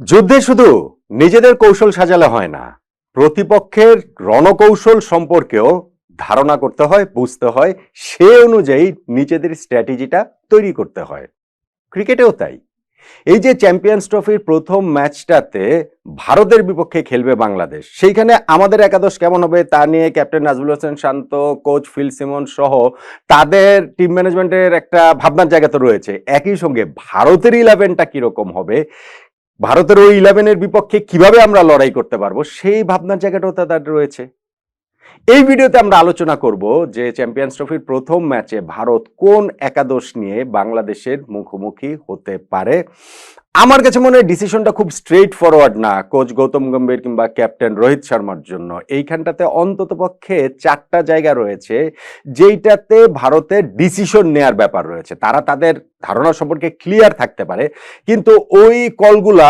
যুদ্ধে শুধু নিজেদের কৌশল সাজালে হয় না, প্রতিপক্ষের রণকৌশল সম্পর্কেও ধারণা করতে হয়, বুঝতে হয়, সে অনুযায়ী নিজেদের স্ট্র্যাটেজিটা তৈরি করতে হয়। ক্রিকেটেও তাই। এই যে চ্যাম্পিয়ন্স ট্রফির প্রথম ম্যাচটাতে ভারতের বিপক্ষে খেলবে বাংলাদেশ, সেইখানে আমাদের একাদশ কেমন হবে তা নিয়ে captain Najmul Hossain Shanto, coach Phil Simmons সহ তাদের টিম ম্যানেজমেন্টের একটা ভাবনার জায়গা তো রয়েছে। একই সঙ্গে ভারতের ইলেভেনটা কীরকম হবে ভারতের ওই ইলেভেনের বিপক্ষে কীভাবে আমরা লড়াই করতে পারব? সেই ভাবনার জায়গাটাও তাদের রয়েছে। এই ভিডিওতে আমরা আলোচনা করব যে চ্যাম্পিয়ন্স ট্রফির প্রথম ম্যাচে ভারত কোন একাদশ নিয়ে বাংলাদেশের মুখোমুখি হতে পারে। আমার কাছে মনে হয় ডিসিশনটা খুব স্ট্রেট ফরওয়ার্ড না কোচ গৌতম গম্ভীর কিংবা ক্যাপ্টেন রোহিত শর্মার জন্য। এইখানটাতে অন্তত পক্ষে চারটা জায়গা রয়েছে, যেইটাতে ভারতের ডিসিশন নেয়ার ব্যাপার রয়েছে। তারা তাদের ধারণা সম্পর্কে ক্লিয়ার থাকতে পারে, কিন্তু ওই কলগুলা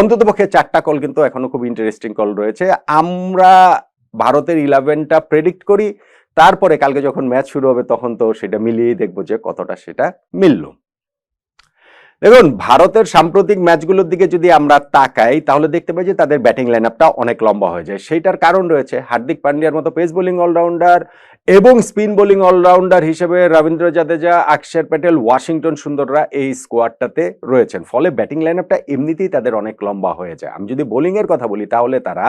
অন্তত পক্ষে চারটা কল কিন্তু এখনও খুব ইন্টারেস্টিং কল রয়েছে। আমরা ভারতের ইলেভেনটা প্রেডিক্ট করি, তারপরে কালকে যখন ম্যাচ শুরু হবে তখন তো সেটা মিলিয়েই দেখব যে কতটা সেটা মিলল। দেখুন, ভারতের সাম্প্রতিক ম্যাচগুলোর দিকে যদি আমরা তাকাই, তাহলে দেখতে পাই যে তাদের ব্যাটিং লাইন অনেক লম্বা হয়ে যায়। সেইটার কারণ রয়েছে, হার্দিক পান্ডিয়ার মতো পেস বোলিং অলরাউন্ডার এবং স্পিন বোলিং অলরাউন্ডার হিসেবে রবীন্দ্র জাদেজা, অক্ষর প্যাটেল, ওয়াশিংটন সুন্দররা এই স্কোয়াডটাতে রয়েছেন। ফলে ব্যাটিং লাইন আপটা এমনিতেই তাদের অনেক লম্বা হয়ে যায়। আমি যদি বোলিংয়ের কথা বলি, তাহলে তারা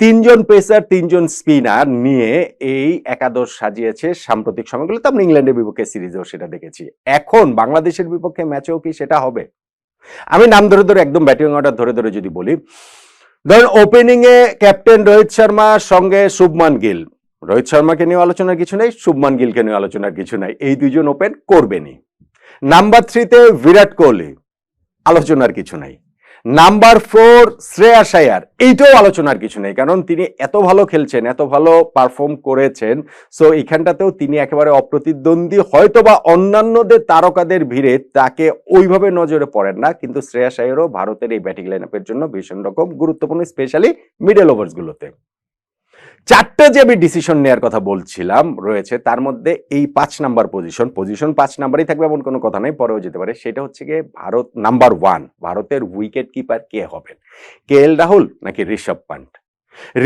তিনজন পেসার, তিনজন স্পিনার নিয়ে এই একাদশ সাজিয়েছে সাম্প্রতিক সময়গুলোতে। আমরা ইংল্যান্ডের বিপক্ষে সিরিজেও সেটা দেখেছি। এখন বাংলাদেশের বিপক্ষে ম্যাচেও কি সেটা হবে? আমি নাম ধরে ধরে একদম ব্যাটিং অর্ডার ধরে ধরে যদি বলি, ধরেন, ওপেনিংয়ে ক্যাপ্টেন রোহিত শর্মা সঙ্গে শুভমান গিল। রোহিত শর্মাকে নিয়ে আলোচনার কিছু নেই, শুভমান গিলকে নিয়ে আলোচনার কিছু নাই। এই দুজন ওপেন করবেনই। নাম্বার থ্রিতে বিরাট কোহলি, আলোচনার কিছু নাই। নাম্বার ফোর শ্রেয়া সায়ার, এইটাও আলোচনার কিছু নেই, কারণ তিনি এত ভালো খেলছেন, এত ভালো পারফর্ম করেছেন সো এখানটাতেও তিনি একেবারে অপ্রতিদ্বন্দ্বী হয়তো বা অন্যান্যদের তারকাদের ভিড়ে তাকে ওইভাবে নজরে পড়েন না, কিন্তু শ্রেয়া সায়ারও ভারতের এই ব্যাটিং লাইন জন্য ভীষণ রকম গুরুত্বপূর্ণ স্পেশালি মিডল ওভার্সগুলোতে চারটা যে আমি ডিসিশন নেওয়ার কথা বলছিলাম রয়েছে, তার মধ্যে এই পাঁচ নাম্বার পজিশন পজিশন পাঁচ নাম্বারই থাকবে এমন কোনো কথা নেই, পরেও যেতে পারে। সেটা হচ্ছে গিয়ে ভারত নাম্বার ওয়ান ভারতের উইকেট কিপার কে হবেন? কে এল রাহুল নাকি ঋষভ পান্ট?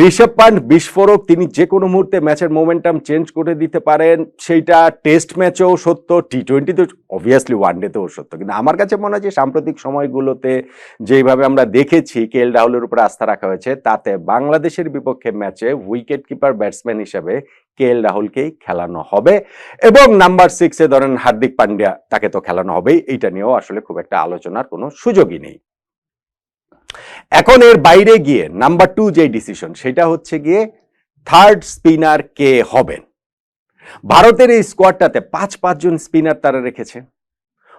ঋষভ পান্ট বিস্ফোরক, তিনি যে কোনো মুহূর্তে ম্যাচের মোমেন্টাম চেঞ্জ করে দিতে পারেন। সেইটা টেস্ট ম্যাচেও সত্য টি টোয়েন্টিতে অবভিয়াসলি ওয়ান ডেতেও সত্য। কিন্তু আমার কাছে মনে হয় যে সাম্প্রতিক সময়গুলোতে যেভাবে আমরা দেখেছি কে এল রাহুলের উপর আস্থা রাখা হয়েছে, তাতে বাংলাদেশের বিপক্ষে ম্যাচে উইকেট কিপার ব্যাটসম্যান হিসেবে কে এল রাহুলকেই খেলানো হবে এবং নাম্বার সিক্সে ধরেন হার্দিক পান্ডিয়া, তাকে তো খেলানো হবেই। এইটা নিয়েও আসলে খুব একটা আলোচনার কোনো সুযোগই নেই। এখন এর বাইরে গিয়ে নাম্বার টু যে ডিসিশন সেটা হচ্ছে গিয়ে থার্ড স্পিনার কে হবেন? ভারতের এই স্কোয়াডটাতে পাঁচ পাঁচজন স্পিনার তারা রেখেছে।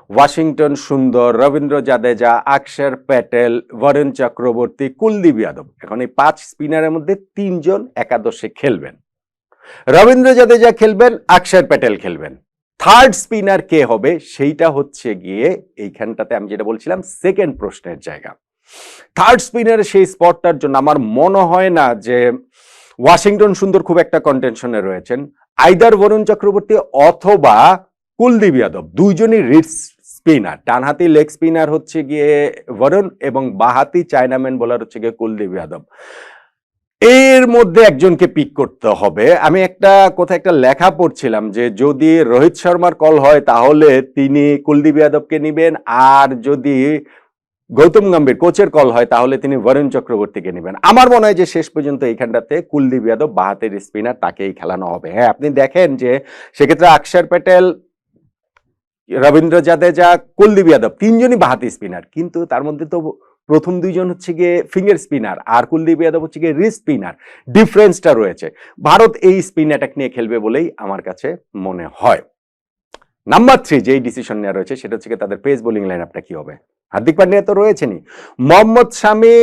ওয়াশিংটন সুন্দর, রবীন্দ্র জাদেজা অক্ষর প্যাটেল, বরুণ চক্রবর্তী, কুলদীপ যাদব। এখন এই পাঁচ স্পিনারের মধ্যে তিনজন একাদশে খেলবেন। রবীন্দ্র জাদেজা খেলবেন অক্ষর প্যাটেল খেলবেন। থার্ড স্পিনার কে হবে, সেইটা হচ্ছে গিয়ে এইখানটাতে আমি যেটা বলছিলাম সেকেন্ড প্রশ্নের জায়গা। থার্ড স্পিনারের সেই স্পটটার জন্য আমার মনে হয় না যে ওয়াশিংটন সুন্দর খুব একটা কন্টেনশনে রয়েছেন। আইদার বরুণ চক্রবর্তী অথবা কুলদীপ যাদব দুইজনই রিটস স্পিনার ডানহাতি লেগ স্পিনার হচ্ছে গিয়ে বরুণ এবং বাহাতি চায়নাম্যান বোলার হচ্ছে গিয়ে কুলদীপ যাদব এর মধ্যে একজনকে পিক করতে হবে। আমি একটা কোথায় একটা লেখা পড়ছিলাম যে যদি রোহিত শর্মার কল হয় তাহলে তিনি কুলদীপ যাদবকে নিবেন আর যদি গৌতম গম্ভীর, কোচের কল হয়, তাহলে তিনি বরুণ চক্রবর্তীকে নেবেন। আমার মনে হয় যে শেষ পর্যন্ত এইখানটাতে কুলদীপ যাদব বাহাতের স্পিনার তাকেই খেলানো হবে। হ্যাঁ আপনি দেখেন যে সেক্ষেত্রে অক্ষর প্যাটেল, রবীন্দ্র জাদেজা, কুলদীপ যাদব, তিনজনই বাহাতি স্পিনার। কিন্তু তার মধ্যে তো প্রথম দুইজন হচ্ছে গিয়ে ফিঙ্গার স্পিনার, আর কুলদীপ যাদব হচ্ছে গিয়ে রিস্ট স্পিনার। ডিফারেন্সটা রয়েছে। ভারত এই স্পিন অ্যাটাক নিয়ে খেলবে বলেই আমার কাছে মনে হয়। নাম্বার থ্রি, যেই ডিসিশন নেওয়া রয়েছে, সেটা হচ্ছে তাদের পেস বোলিং লাইন আপটা কি হবে? হার্দিক পান্ডিয়া তো রয়েছেনই। মোহাম্মদ শামি,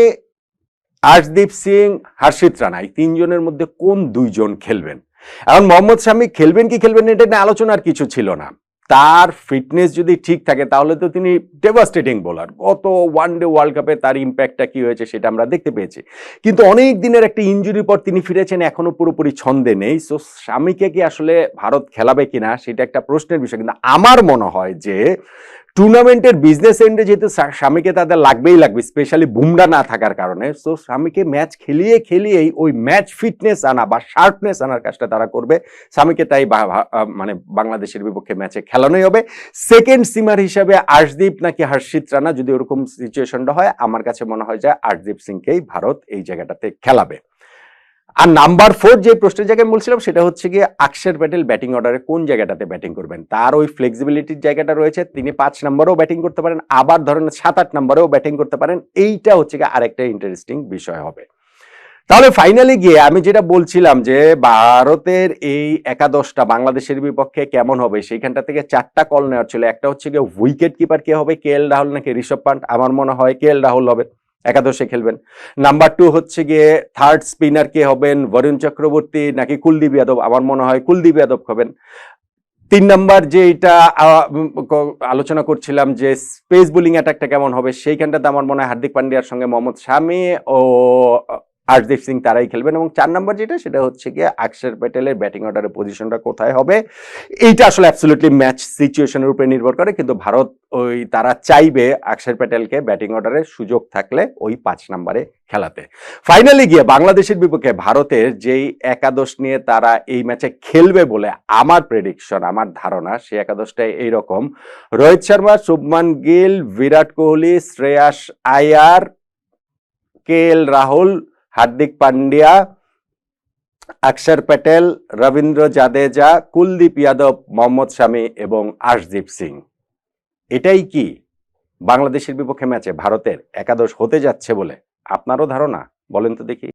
আর্শদীপ সিং হর্ষিত রানা, এই তিনজনের মধ্যে কোন দুইজন খেলবেন? এখন মোহাম্মদ শামি খেলবেন কি খেলবেন এটা নিয়ে আলোচনার কিছু ছিল না। তার ফিটনেস যদি ঠিক থাকে, তাহলে তো তিনি ডেভাস্টেটিং বোলার গত ওয়ান ডে ওয়ার্ল্ড কাপে তার ইম্প্যাক্টটা কি হয়েছে সেটা আমরা দেখতে পেয়েছি। কিন্তু অনেক দিনের একটা ইঞ্জুরির পর তিনি ফিরেছেন এখনও পুরোপুরি ছন্দে নেই। সো স্বামীকে কি আসলে ভারত খেলাবে কিনা, সেটা একটা প্রশ্নের বিষয়। কিন্তু আমার মনে হয় যে টুর্নামেন্টের বিজনেস এন্ডে যেহেতু স্বামীকে তাদের লাগবেই লাগবে স্পেশালি বুমরা না থাকার কারণে সো স্বামীকে ম্যাচ খেলিয়ে খেলিয়েই ওই ম্যাচ ফিটনেস আনা বা শার্পনেস আনার কাজটা তারা করবে। স্বামীকে তাই মানে বাংলাদেশের বিপক্ষে ম্যাচে খেলানোই হবে। সেকেন্ড সিমার হিসাবে আর্শদীপ নাকি হর্ষিত রানা, যদি ওরকম সিচুয়েশনটা হয়, আমার কাছে মনে হয় যে আর্শদীপ সিংকেই ভারত এই জায়গাটাতে খেলাবে। আর নাম্বার ফোর যে প্রশ্নের জায়গায় বলছিলাম, সেটা হচ্ছে গিয়ে আকশার প্যাটেল ব্যাটিং অর্ডারে কোন জায়গাটাতে ব্যাটিং করবেন? তার ওই ফ্লেক্সিবিলিটির জায়গাটা রয়েছে, তিনি পাঁচ নম্বরেও ব্যাটিং করতে পারেন, আবার ধরেন সাত আট নম্বরেও ব্যাটিং করতে পারেন, এইটা হচ্ছে গিয়ে আরেকটা ইন্টারেস্টিং বিষয় হবে। তাহলে ফাইনালি গিয়ে আমি যেটা বলছিলাম যে ভারতের এই একাদশটা বাংলাদেশের বিপক্ষে কেমন হবে, সেইখানটা থেকে চারটা কল নেওয়ার ছিল। একটা হচ্ছে গিয়ে উইকেট কিপার কে হবে, কে এল রাহুল নাকি ঋষভ পান্ট? আমার মনে হয় কে এল রাহুল হবে। একাদশে খেলবেন। নাম্বার টু হচ্ছে গিয়ে থার্ড স্পিনার কে হবেন বরুণ চক্রবর্তী নাকি কুলদীপ যাদব আমার মনে হয় কুলদীপ যাদব হবেন। তিন নাম্বার যে এটা আলোচনা করছিলাম যে স্পেস বোলিং অ্যাটাকটা কেমন হবে, সেইখানটাতে আমার মনে হয় হার্দিক পান্ডিয়ার সঙ্গে মোহাম্মদ স্বামী ও আর্শদীপ সিং তারাই খেলবেন এবং চার নাম্বার যেটা, সেটা হচ্ছে গিয়ে আকশার প্যাটেলের ব্যাটিং অর্ডারের পজিশনটা কোথায় হবে? এইটা আসলে অ্যাবসলিউটলি ম্যাচ সিচুয়েশনের উপরে নির্ভর করে, কিন্তু ভারত ওই তারা চাইবে আকশার প্যাটেলকে ব্যাটিং অর্ডারের সুযোগ থাকলে ওই পাঁচ নাম্বারে খেলাতে। ফাইনালি গিয়ে বাংলাদেশের বিপক্ষে ভারতের যেই একাদশ নিয়ে তারা এই ম্যাচে খেলবে বলে আমার প্রেডিকশন আমার ধারণা সেই একাদশটাই এইরকম। রোহিত শর্মা, শুভমান গিল, বিরাট কোহলি, শ্রেয়াস আয়ার, কে এল রাহুল হার্দিক পান্ডিয়া অক্ষর প্যাটেল, রবীন্দ্র জাদেজা, কুলদীপ যাদব, মোহাম্মদ শামি এবং আশদীপ সিং। এটাই কি? বাংলাদেশের বিপক্ষে ম্যাচে ভারতের একাদশ হতে যাচ্ছে বলে আপনারও ধারণা? বলেন তো দেখি।